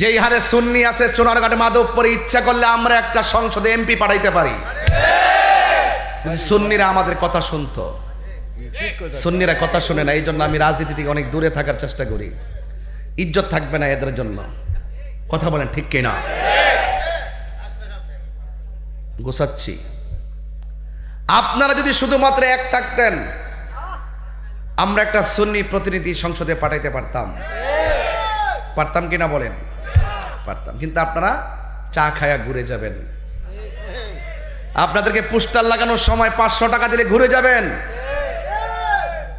যেই হারে সুন্নি আছে চুনারঘাটে মাধবপুরে ইচ্ছা করলে আমরা একটা সংসদে এমপি পাঠাইতে পারি। সুন্নিরা আমাদের কথা শুনতো। সুন্নিরা কথা শুনে না এই জন্য আমি রাজনীতি থেকে অনেক দূরে থাকার চেষ্টা করি। ইজ্জত থাকবে না এদের জন্য। কথা বলেন ঠিক কিনা? গোসাচ্ছি আপনারা যদি শুধুমাত্র এক থাকতেন, আমরা একটা সুন্নি প্রতিনিধি সংসদে পাঠাইতে পারতাম। পারতাম কিনা বলেন? পারতাম। কিন্তু আপনারা চা খায়া ঘুরে যাবেন। আপনাদেরকে পোস্টার লাগানোর সময় পাঁচশো টাকা দিলে ঘুরে যাবেন।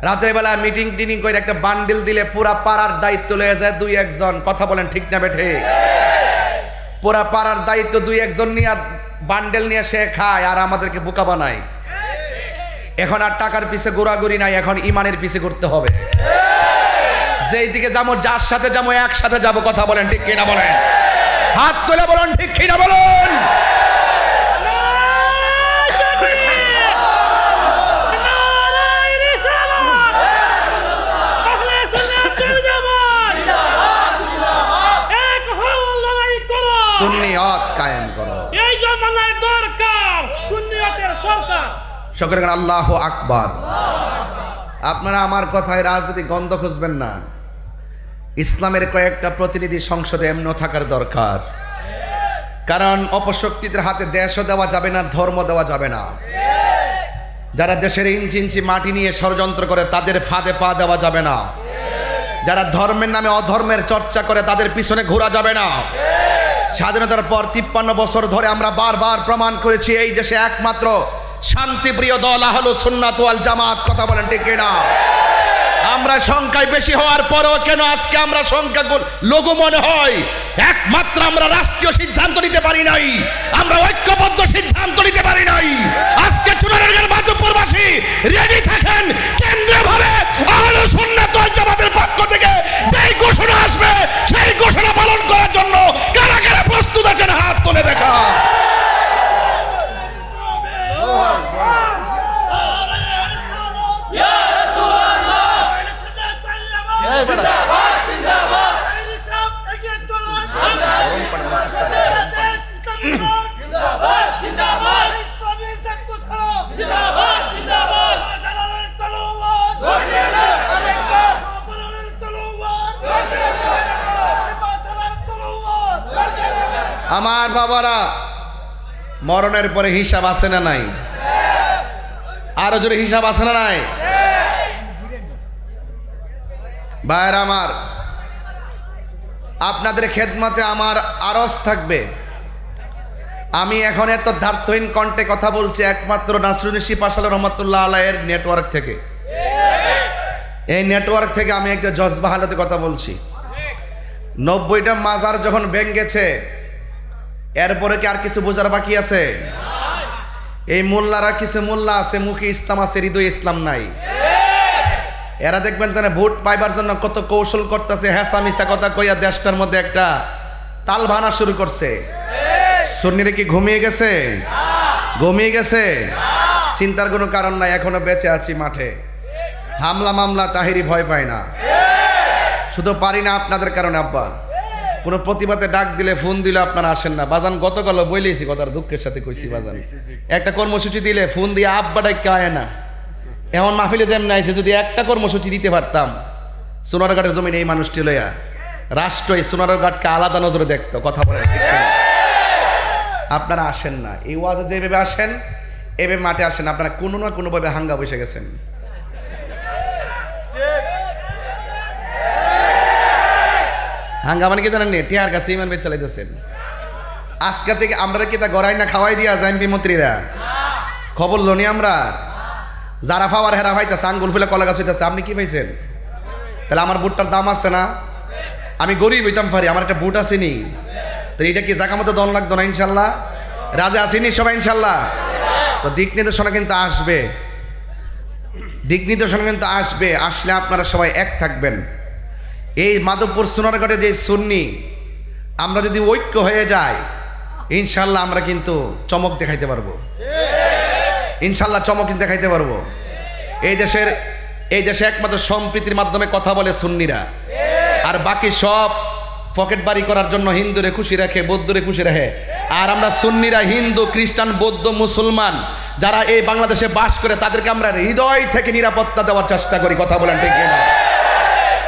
রাতের বেলা মিটিং টিটিং করে একটা বান্ডিল দিলে পুরা পাড়ার দায়িত্ব লয়ে যায় দুই একজন। কথা বলেন ঠিক না বেঠে? পুরা পাড়ার দায়িত্ব দুই একজন নিয়ে বান্ডেল নিয়ে সে খায় আর আমাদেরকে বোকা বানায়। এখন আর টাকার পিছে ঘোরাঘুরি নাই, এখন ইমানের পিছে ঘুরতে হবে। যেই দিকে যাব, যার সাথে যাব, একসাথে যাব, কথা বলেন, ঠিক কিনা বলেন? হাত তুলে বলুন, ঠিক কিনা বলুন? কায়েম করো। এই দরকার সুন্নিয়তের সরকার সকলে আল্লাহ আকবার। আপনারা আমার কথায় রাজনীতি গন্ধ খুঁজবেন না। ইসলামের কয়েকটা প্রতিনিধি সংসদে এমন থাকার দরকার। কারণ অপশক্তিদের হাতে দেশও দেওয়া যাবে না ধর্ম দেওয়া যাবে না। যারা দেশের ইঞ্চি ইঞ্চি মাটি নিয়ে ষড়যন্ত্র করে, তাদের ফাঁদে পা দেওয়া যাবে না। যারা ধর্মের নামে অধর্মের চর্চা করে, তাদের পিছনে ঘোরা যাবে না। স্বাধীনতার পর তিপ্পান্ন বছর ধরে আমরা বারবার প্রমাণ করেছি, এই দেশে একমাত্র শান্তিপ্রিয় দল আহলো সুন্নাত ওয়াল জামাত। কথা বলেন ঠিক না আমরা সংখ্যায় বেশি হওয়ার পরও কেন আজকে আমরা সংখ্যা লঘু মনে হয়? একমাত্র আমরা রাষ্ট্রীয় সিদ্ধান্ত নিতে পারি নাই। আমরা ঐক্যবদ্ধ সিদ্ধান্ত নিতে পারি নাই। আমার বাবারা মরণের পরে হিসাব আছে না নাই? আরও জোরে হিসাব আছে না নাই? ভাইয়ের আমার, আপনাদের খেদমতে আমার আরস থাকবে। আমি এখন এত ধার্থহীন কণ্ঠে কথা বলছি একমাত্র নাসরুন শিপাশাল রহমতুল্লাহ আলাইয়ের নেটওয়ার্ক থেকে। এই নেটওয়ার্ক থেকে আমি একটা জজবা হালতে কথা বলছি। নব্বইটা মাজার যখন ভেঙ্গেছে, এরপরে কি আর কিছু বোঝার বাকি আছে? এই মোল্লারা কিছু মোল্লা আছে, মুখে ইসলাম আছে, হৃদয় ইসলাম নাই। এরা দেখবেন তারা ভোট পাইবার জন্য কত কৌশল করতেছে। হ্যাসা মিশা কথা কইয়া দেশটার মধ্যে একটা তাল ভানা শুরু করছে। সুন্নিরে কি ঘুমিয়ে গেছে? ঘুমিয়ে গেছে? চিন্তার কোনো কারণ নাই, এখনও বেঁচে আছি মাঠে। হামলা মামলা, তাহিরি ভয় পায় না। শুধু পারি না আপনাদের কারণে, আব্বা। কোনো প্রতিবাদে ডাক দিলে, ফোন দিলে আপনারা আসেন না। বাজান গতকাল বলেছি কথার দুঃখের সাথে কইছি, বাজান। একটা কর্মসূচি দিলে, ফোন দিয়ে আব্বা ডাক আয় না। এমন মাহফিলে যেমন আইছে যদি একটা কর্মসূচি দিতে পারতাম সোনারঘাটের জমিন এই মানুষটি লইয়া রাষ্ট্র এই সোনারঘাটকে আলাদা নজরে দেখতো, কথা বলে আপনারা আসেন না, এই ওয়াজে যেভাবে আসেন, এভাবে মাঠে আসেন, আপনারা কোনো না কোনোভাবে হাঙ্গা বসে গেছেন। হাঙ্গা মানে কি জানেন টিয়ার কাছে ইমান বেচ চালাইতেছেন। আজকে থেকে আমরা কি তা গড়াই না খাওয়াই দিয়া যাইম মন্ত্রীরা? খবর লোনি আমরা? যারা ফাওয়ার হেরা হইতেছে আঙ্গুল ফুলে কলা গাছ হইতেছে আপনি কি পাইছেন? তাহলে আমার বুটটার দাম আছে না? আমি গরিব হইতাম পারি, আমার একটা বুট আছে নি? তো এটা কি জায়গা মতো দন লাগতো না, ইনশাল্লাহ? রাজা আসেনি সবাই, ইনশাল্লাহ? তো দিক নির্দেশনা কিন্তু আসবে। দিক নির্দেশনা কিন্তু আসবে, আসলে আপনারা সবাই এক থাকবেন। এই মাধবপুর সোনারগড়ে যে সুন্নি, আমরা যদি ঐক্য হয়ে যাই, ইনশাল্লাহ আমরা কিন্তু চমক দেখাইতে পারব। ইনশাল্লাহ চমক দেখাইতে পারব। এই দেশের, এই দেশে একমাত্র সম্প্রীতির মাধ্যমে কথা বলে সুন্নিরা। আর বাকি সব পকেট বাড়ি করার জন্য হিন্দুরে খুশি রাখে, বৌদ্ধরে খুশি রাখে। আর আমরা সুন্নিরা হিন্দু, খ্রিস্টান, বৌদ্ধ, মুসলমান, যারা এই বাংলাদেশে বাস করে, তাদেরকে আমরা হৃদয় থেকে নিরাপত্তা দেওয়ার চেষ্টা করি, কথা বলেন ঠিক না